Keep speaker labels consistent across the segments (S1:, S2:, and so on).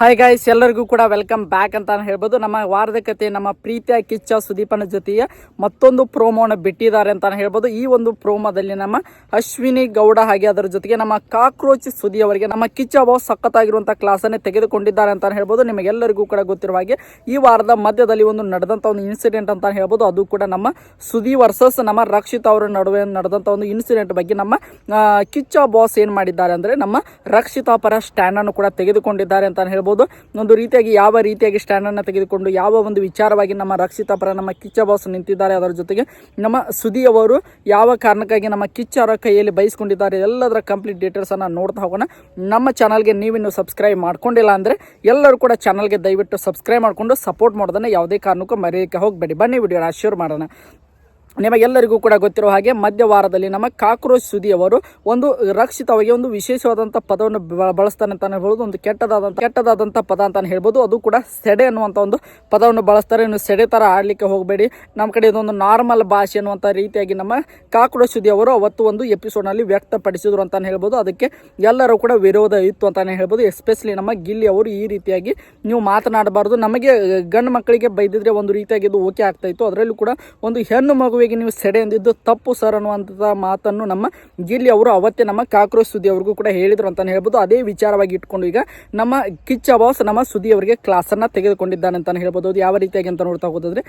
S1: Hi guys ಎಲ್ಲರಿಗೂ ಕೂಡ welcome back ಅಂತ ಹೇಳ್ಬೋದು. ನಮ್ಮ ವಾರದ ಕತೆ, ನಮ್ಮ ಪ್ರೀತಿಯ ಕಿಚ್ಚ ಸುದೀಪನ ಜೊತೆಯ ಮತ್ತೊಂದು ಪ್ರೋಮೋನ ಬಿಟ್ಟಿದ್ದಾರೆ ಅಂತ ಹೇಳ್ಬೋದು. ಈ ಒಂದು ಪ್ರೋಮೋದಲ್ಲಿ ನಮ್ಮ ಅಶ್ವಿನಿ ಗೌಡ ಹಾಗೆ ಅದರ ಜೊತೆಗೆ ನಮ್ಮ ಕಾಕ್ರೋಚ್ ಸುದಿ ಅವರಿಗೆ ನಮ್ಮ ಕಿಚ್ಚ ಬಾಸ್ ಸಖತ್ತಾಗಿರುವಂತಹ ಕ್ಲಾಸ್ ಅನ್ನೇ ತೆಗೆದುಕೊಂಡಿದ್ದಾರೆ ಅಂತ ಹೇಳ್ಬೋದು. ನಿಮಗೆಲ್ಲರಿಗೂ ಕೂಡ ಗೊತ್ತಿರುವ ಹಾಗೆ ಈ ವಾರದ ಮಧ್ಯದಲ್ಲಿ ಒಂದು ನಡೆದಂತ ಒಂದು ಇನ್ಸಿಡೆಂಟ್ ಅಂತ ಹೇಳ್ಬೋದು. ಅದು ಕೂಡ ನಮ್ಮ ಸುದಿ ವರ್ಸಸ್ ನಮ್ಮ ರಕ್ಷಿತ್ ಅವರ ನಡುವೆ ನಡೆದಂತ ಒಂದು ಇನ್ಸಿಡೆಂಟ್ ಬಗ್ಗೆ ನಮ್ಮ ಕಿಚ್ಚ ಬಾಸ್ ಏನ್ ಮಾಡಿದ್ದಾರೆ ಅಂದ್ರೆ ನಮ್ಮ ರಕ್ಷಿತಾ ಪರ ಸ್ಟ್ಯಾಂಡ್ ಅನ್ನು ಕೂಡ ತೆಗೆದುಕೊಂಡಿದ್ದಾರೆ ಅಂತ ಹೇಳ್ಬೋದು. ಒಂದು ರೀತಿಯಾಗಿ ಯಾವ ರೀತಿಯಾಗಿ ಸ್ಟ್ಯಾಂಡನ್ನು ತೆಗೆದುಕೊಂಡು, ಯಾವ ಒಂದು ವಿಚಾರವಾಗಿ ನಮ್ಮ ರಕ್ಷಿತಾ ಪರ, ನಮ್ಮ ಕಿಚ್ಚ ಬಾಸ್ ನಿಂತಿದ್ದಾರೆ ಅದರ ಜೊತೆಗೆ ನಮ್ಮ ಸುದಿ ಅವರು ಯಾವ ಕಾರಣಕ್ಕಾಗಿ ನಮ್ಮ ಕಿಚ್ಚ ಅವರ ಕೈಯಲ್ಲಿ ಬಯಸ್ಕೊಂಡಿದ್ದಾರೆ ಎಲ್ಲದರ ಕಂಪ್ಲೀಟ್ ಡೀಟೇಲ್ಸನ್ನು ನೋಡ್ತಾ ಹೋಗೋಣ. ನಮ್ಮ ಚಾನಲ್ಗೆ ನೀವಿನ್ನು ಸಬ್ಸ್ಕ್ರೈಬ್ ಮಾಡ್ಕೊಂಡಿಲ್ಲ ಅಂದ್ರೆ ಎಲ್ಲರೂ ಕೂಡ ಚಾನಲ್ಗೆ ದಯವಿಟ್ಟು ಸಬ್ಸ್ಕ್ರೈಬ್ ಮಾಡಿಕೊಂಡು ಸಪೋರ್ಟ್ ಮಾಡೋದನ್ನ ಯಾವುದೇ ಕಾರಣಕ್ಕೂ ಮರೆಯೋಕೆ ಹೋಗಬೇಡಿ. ಬನ್ನಿ ವಿಡಿಯೋನ ಶೇರ್ ಮಾಡೋಣ. ನಿಮಗೆಲ್ಲರಿಗೂ ಕೂಡ ಗೊತ್ತಿರುವ ಹಾಗೆ ಮಧ್ಯ ವಾರದಲ್ಲಿ ನಮ್ಮ ಕಾಕ್ರೋಚ್ ಸುದಿ ಅವರು ಒಂದು ರಕ್ಷಿತವಾಗಿ ಒಂದು ವಿಶೇಷವಾದಂಥ ಪದವನ್ನು ಬಳಸ್ತಾನೆ ಅಂತ ಹೇಳ್ಬೋದು, ಒಂದು ಕೆಟ್ಟದಾದಂಥ ಕೆಟ್ಟದಾದಂಥ ಪದ ಅಂತ ಹೇಳ್ಬೋದು. ಅದು ಕೂಡ ಸೆಡೆ ಅನ್ನುವಂಥ ಒಂದು ಪದವನ್ನು ಬಳಸ್ತಾರೆ. ಇನ್ನು ಸೆಡೆ ಥರ ಆಡಲಿಕ್ಕೆ ಹೋಗಬೇಡಿ. ನಮ್ಮ ಕಡೆ ಇದೊಂದು ನಾರ್ಮಲ್ ಭಾಷೆ ಅನ್ನುವಂಥ ರೀತಿಯಾಗಿ ನಮ್ಮ ಕಾಕ್ರೋಚ್ ಸುದಿ ಅವರು ಅವತ್ತು ಒಂದು ಎಪಿಸೋಡ್ನಲ್ಲಿ ವ್ಯಕ್ತಪಡಿಸಿದ್ರು ಅಂತಾನೆ ಹೇಳ್ಬೋದು. ಅದಕ್ಕೆ ಎಲ್ಲರೂ ಕೂಡ ವಿರೋಧ ಇತ್ತು ಅಂತಾನೆ ಹೇಳ್ಬೋದು. ಎಸ್ಪೆಷಲಿ ನಮ್ಮ ಗಿಲ್ಲಿ ಅವರು ಈ ರೀತಿಯಾಗಿ ನೀವು ಮಾತನಾಡಬಾರ್ದು. ನಮಗೆ ಗಂಡು ಮಕ್ಕಳಿಗೆ ಬೈದಿದ್ರೆ ಒಂದು ರೀತಿಯಾಗಿ ಇದು ಓಕೆ ಆಗ್ತಾ ಇತ್ತು. ಅದರಲ್ಲೂ ಕೂಡ ಒಂದು ಹೆಣ್ಣು ಮಗುವಿಗೆ ನೀವು ಸೆಡೆ ಎಂದಿದ್ದು ತಪ್ಪು ಸರ್ ಅನ್ನುವಂಥ ಮಾತನ್ನು ನಮ್ಮ ಗಿಲ್ಲಿ ಅವರು ಅವತ್ತೇ ನಮ್ಮ ಕಾಕ್ರೋಚ್ ಸುದ್ದಿ ಅವ್ರಿಗೂ ಕೂಡ ಹೇಳಿದರು ಅಂತಾನೆ ಹೇಳ್ಬೋದು. ಅದೇ ವಿಚಾರವಾಗಿ ಇಟ್ಕೊಂಡು ಈಗ ನಮ್ಮ ಕಿಚ್ಚ ಬಾಸ್, ನಮ್ಮ ಸುದಿ ಅವರಿಗೆ ಕ್ಲಾಸನ್ನ ತೆಗೆದುಕೊಂಡಿದ್ದಾನೆ ಅಂತಾನೆ ಹೇಳ್ಬೋದು. ಅದು ಯಾವ ರೀತಿಯಾಗಿ ಅಂತ ನೋಡ್ತಾ ಹೋದ್ರೆ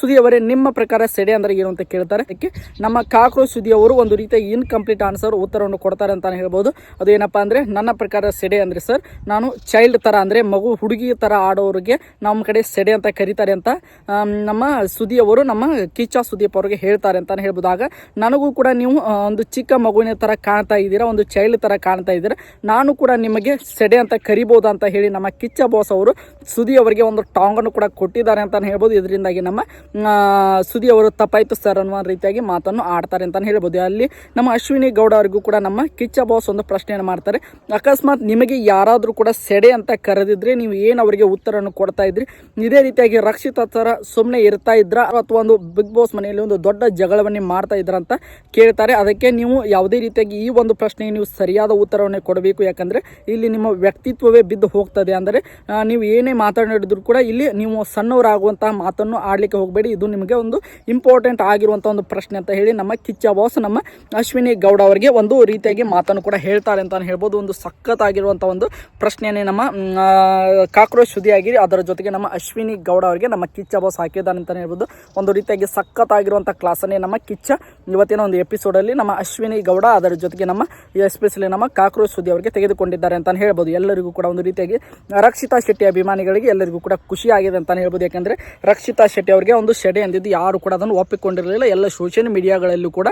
S1: ಸುದಿ ಅವರೇ ನಿಮ್ಮ ಪ್ರಕಾರ ಸೆಡೆ ಅಂದ್ರೆ ಏನು ಅಂತ ಕೇಳ್ತಾರೆ. ಅದಕ್ಕೆ ನಮ್ಮ ಕಾಕ್ರೋಚ್ ಸುದಿ ಅವರು ಒಂದು ರೀತಿಯಾಗಿ ಇನ್ಕಂಪ್ಲೀಟ್ ಆನ್ಸರ್ ಉತ್ತರವನ್ನು ಕೊಡ್ತಾರೆ ಅಂತಾನೆ ಹೇಳ್ಬೋದು. ಅದು ಏನಪ್ಪಾ ಅಂದ್ರೆ, ನನ್ನ ಪ್ರಕಾರ ಸೆಡೆ ಅಂದ್ರೆ ಸರ್, ನಾನು ಚೈಲ್ಡ್ ತರ ಅಂದ್ರೆ ಮಗು ಹುಡುಗಿ ತರ ಆಡೋರಿಗೆ ನಮ್ಮ ಕಡೆ ಸೆಡೆ ಅಂತ ಕರೀತಾರೆ ಅಂತ ನಮ್ಮ ಸುದಿ ಅವರು, ನಮ್ಮ ಕಿಚ್ಚ ಸುದೀಪ್ ಅವರಿಗೆ ಹೇಳ್ತಾರೆ ಅಂತಾನೆ ಹೇಳ್ಬೋದಾಗ ನನಗೂ ಕೂಡ ನೀವು ಒಂದು ಚಿಕ್ಕ ಮಗುವಿನ ಥರ ಕಾಣ್ತಾ ಇದ್ದೀರಾ, ಒಂದು ಚೈಲ್ಡ್ ಥರ ಕಾಣ್ತಾ ಇದ್ದೀರಾ, ನಾನು ಕೂಡ ನಿಮಗೆ ಸೆಡೆ ಅಂತ ಕರಿಬೋದು ಅಂತ ಹೇಳಿ ನಮ್ಮ ಕಿಚ್ಚ ಬಾಸ್ ಅವರು ಸುದಿ ಅವರಿಗೆ ಒಂದು ಟಾಂಗನ್ನು ಕೂಡ ಕೊಟ್ಟಿದ್ದಾರೆ ಅಂತಲೇ ಹೇಳ್ಬೋದು. ಇದರಿಂದಾಗಿ ನಮ್ಮ ಸುದಿ ಅವರು ತಪ್ಪಾಯ್ತು ಸರ್ ಅನ್ನುವ ರೀತಿಯಾಗಿ ಮಾತನ್ನು ಆಡ್ತಾರೆ ಅಂತಲೇ ಹೇಳ್ಬೋದು. ಅಲ್ಲಿ ನಮ್ಮ ಅಶ್ವಿನಿ ಗೌಡ ಅವರಿಗೂ ಕೂಡ ನಮ್ಮ ಕಿಚ್ಚ ಬಾಸ್ ಒಂದು ಪ್ರಶ್ನೆಯನ್ನು ಮಾಡ್ತಾರೆ. ಅಕಸ್ಮಾತ್ ನಿಮಗೆ ಯಾರಾದರೂ ಕೂಡ ಸೆಡೆ ಅಂತ ಕರೆದಿದ್ರೆ ನೀವು ಏನು ಅವರಿಗೆ ಉತ್ತರವನ್ನು ಕೊಡ್ತಾ ಇದ್ರಿ? ಇದೇ ರೀತಿಯಾಗಿ ರಕ್ಷಿತ ಥರ ಸುಮ್ಮನೆ ಇರ್ತಾ ಇದ್ರ? ಅಥವಾ ಒಂದು ಬಿಗ್ ಬಾಸ್ ಮನೆಯಲ್ಲಿ ಒಂದು ದೊಡ್ಡ ಜಗಳವನ್ನೇ ಮಾಡ್ತಾ ಇದ್ರಂತ ಕೇಳ್ತಾರೆ. ಅದಕ್ಕೆ ನೀವು ಯಾವುದೇ ರೀತಿಯಾಗಿ ಈ ಒಂದು ಪ್ರಶ್ನೆಗೆ ನೀವು ಸರಿಯಾದ ಉತ್ತರವನ್ನು ಕೊಡಬೇಕು. ಯಾಕಂದ್ರೆ ಇಲ್ಲಿ ನಿಮ್ಮ ವ್ಯಕ್ತಿತ್ವವೇ ಬಿದ್ದು ಹೋಗ್ತದೆ. ಅಂದರೆ ನೀವು ಏನೇ ಮಾತನಾಡಿದ್ರು ಕೂಡ ಇಲ್ಲಿ ನೀವು ಸಣ್ಣವರಾಗುವಂತಹ ಮಾತನ್ನು ಆಡ್ಲಿಕ್ಕೆ ಹೋಗಬೇಡಿ. ಇದು ನಿಮಗೆ ಒಂದು ಇಂಪಾರ್ಟೆಂಟ್ ಆಗಿರುವಂಥ ಒಂದು ಪ್ರಶ್ನೆ ಅಂತ ಹೇಳಿ ನಮ್ಮ ಕಿಚ್ಚ ಬಾಸ್, ನಮ್ಮ ಅಶ್ವಿನಿ ಗೌಡ ಅವರಿಗೆ ಒಂದು ರೀತಿಯಾಗಿ ಮಾತನ್ನು ಕೂಡ ಹೇಳ್ತಾರೆ ಅಂತ ಹೇಳ್ಬೋದು. ಒಂದು ಸಖತ್ತಾಗಿರುವಂಥ ಒಂದು ಪ್ರಶ್ನೆಯೇ ನಮ್ಮ ಕಾಕ್ರೋಚ್ ಸುದಿಯಾಗಿ ಅದರ ಜೊತೆಗೆ ನಮ್ಮ ಅಶ್ವಿನಿ ಗೌಡ ಅವರಿಗೆ ನಮ್ಮ ಕಿಚ್ಚ ಬಾಸ್ ಹಾಕಿದ್ದಾನೆ ಅಂತ ಹೇಳ್ಬೋದು. ಒಂದು ರೀತಿಯಾಗಿ ಸಖತ್ತಾಗಿರುವಂಥ ಕ್ಲಾಸನ್ನೇ ನಮ್ಮ ಕಿಚ್ಚ. ಇವತ್ತಿನ ಒಂದು ಎಪಿಸೋಡಲ್ಲಿ ನಮ್ಮ ಅಶ್ವಿನಿ ಗೌಡ ಅದರ ಜೊತೆಗೆ ನಮ್ಮ ಎಸ್ಪೆಷಲಿ ನಮ್ಮ ಕಾಕ್ರೋಚ್ ಸುದ್ದಿ ಅವರಿಗೆ ತೆಗೆದುಕೊಂಡಿದ್ದಾರೆ ಅಂತ ಹೇಳ್ಬೋದು. ಎಲ್ಲರಿಗೂ ಕೂಡ ಒಂದು ರೀತಿಯಾಗಿ ರಕ್ಷಿತಾ ಶೆಟ್ಟಿ ಅಭಿಮಾನಿಗಳಿಗೆ ಎಲ್ಲರಿಗೂ ಕೂಡ ಖುಷಿ ಆಗಿದೆ ಅಂತ ಹೇಳ್ಬೋದು. ಯಾಕಂದ್ರೆ ರಕ್ಷಿತಾ ಶೆಟ್ಟಿ ಅವರಿಗೆ ಒಂದು ಶೆಡೆ ಅಂದಿದ್ದು ಯಾರು ಕೂಡ ಅದನ್ನು ಒಪ್ಪಿಕೊಂಡಿರಲಿಲ್ಲ. ಎಲ್ಲ ಸೋಷಿಯಲ್ ಮೀಡಿಯಾಗಳಲ್ಲೂ ಕೂಡ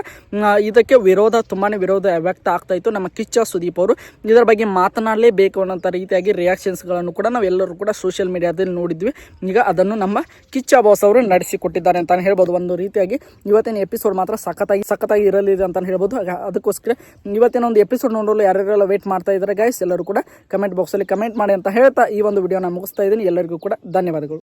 S1: ಇದಕ್ಕೆ ವಿರೋಧ, ತುಂಬಾನೇ ವಿರೋಧ ವ್ಯಕ್ತ ಆಗ್ತಾ ಇತ್ತು ನಮ್ಮ ಕಿಚ್ಚ ಸುದೀಪ್ ಅವರು. ಇದರ ಬಗ್ಗೆ ಮಾತನಾಡಲೇಬೇಕು ಅನ್ನೋಂಥ ರೀತಿಯಾಗಿ ರಿಯಾಕ್ಷನ್ಸ್ಗಳನ್ನು ಕೂಡ ನಾವೆಲ್ಲರೂ ಕೂಡ ಸೋಷಿಯಲ್ ಮೀಡಿಯಾದಲ್ಲಿ ನೋಡಿದ್ವಿ. ಈಗ ಅದನ್ನು ನಮ್ಮ ಕಿಚ್ಚ ಬಾಸ್ ಅವರು ನಡೆಸಿಕೊಟ್ಟಿದ್ದಾರೆ ಅಂತಲೇ ಹೇಳ್ಬೋದು. ಒಂದು ರೀತಿಯಾಗಿ ಇವತ್ತಿನ ಎಪಿಸೋಡ್ ಮಾತ್ರ ಸಖತ್ತಾಗಿ ಸಖತ್ತಾಗಿ ಇರಲಿದೆ ಅಂತ ಹೇಳ್ಬೋದು. ಅದಕ್ಕೋಸ್ಕರ ಇವತ್ತಿನ ಒಂದು ಎಪಿಸೋಡ್ ನೋಡಲು ಯಾರ್ಯಾರೆಲ್ಲ ವೇಟ್ ಮಾಡ್ತಾ ಇದ್ದಾರೆ ಗೈಸ್ ಎಲ್ಲರೂ ಕೂಡ ಕಮೆಂಟ್ ಬಾಕ್ಸಲ್ಲಿ ಕಮೆಂಟ್ ಮಾಡಿ ಅಂತ ಹೇಳ್ತಾ ಈ ಒಂದು ವಿಡಿಯೋನ ಮುಗಿಸ್ತಾ ಇದ್ದೀನಿ. ಎಲ್ಲರಿಗೂ ಕೂಡ ಧನ್ಯವಾದಗಳು.